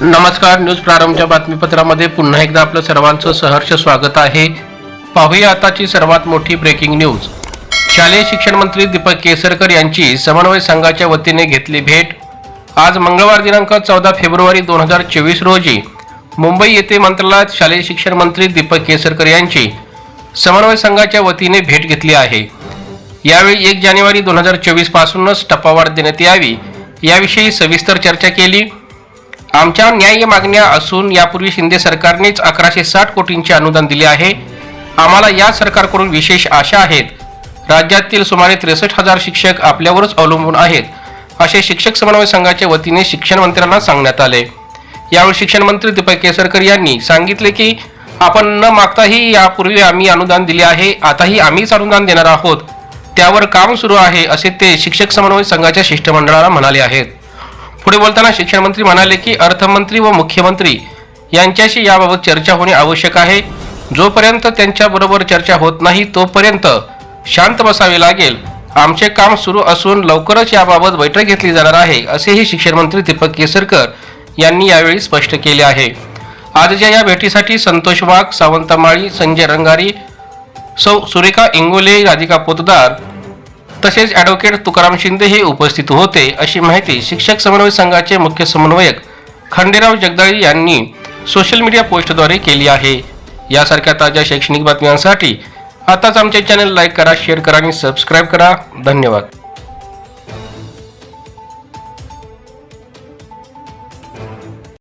नमस्कार न्यूज प्रारंभच्या बातमीपत्रामध्ये पुन्हा एकदा आपलं सर्वांचं सहर्ष स्वागत आहे. पाहूया आताची सर्वात मोठी ब्रेकिंग न्यूज शालेय शिक्षण मंत्री दीपक केसरकर यांची समन्वय संघाच्या वतीने घेतली भेट. आज मंगळवार दिनांक चौदा फेब्रुवारी दोन हजार चोवीस रोजी मुंबई येथे मंत्रालयात शालेय शिक्षण मंत्री दीपक केसरकर यांची समन्वय संघाच्या वतीने भेट घेतली आहे. यावेळी एक जानेवारी दोन हजार चोवीस पासूनच टप्पावाढ देण्यात यावी याविषयी सविस्तर चर्चा केली. आमच्या न्याय्य मागण्या असून यापूर्वी शिंदे सरकारनेच अकराशे साठ कोटींचे अनुदान दिले आहे. आम्हाला या सरकारकडून विशेष आशा आहेत. राज्यातील सुमारे त्रेसष्ट हजार शिक्षक आपल्यावरच अवलंबून आहेत असे शिक्षक समन्वय संघाच्या वतीने शिक्षण मंत्र्यांना सांगण्यात आले. यावेळी शिक्षण मंत्री दीपक केसरकर यांनी सांगितले की आपण न मागताही यापूर्वी आम्ही अनुदान दिले आहे आताही आम्हीच अनुदान देणार आहोत. त्यावर काम सुरू आहे असे ते शिक्षक समन्वय संघाच्या शिष्टमंडळाला म्हणाले आहेत. पुढे बोलताना शिक्षण मंत्री म्हणाले की अर्थमंत्री व मुख्यमंत्री यांच्याशी याबाबत चर्चा होणे आवश्यक आहे. जोपर्यंत त्यांच्याबरोबर चर्चा होत नाही तोपर्यंत शांत बसावे लागेल. आमचे काम सुरू असून लवकरच याबाबत बैठक घेतली जाणार आहे असेही शिक्षण मंत्री दीपक केसरकर यांनी यावेळी स्पष्ट केले आहे. आजच्या या भेटीसाठी संतोष वाघ सावंत माळी संजय रंगारी सौ सुरेखा इंगोले राधिका पोतदार तसेच ॲडव्होकेट तुकाराम शिंदे हे उपस्थित होते अशी माहिती शिक्षक समन्वय संघाचे मुख्य समन्वयक खंडेराव जगदाळी यांनी सोशल मीडिया पोस्टद्वारे केली आहे. यासारख्या ताज्या शैक्षणिक बातम्यांसाठी आताच आमचे चॅनल लाईक करा शेअर करा आणि सबस्क्राईब करा. धन्यवाद.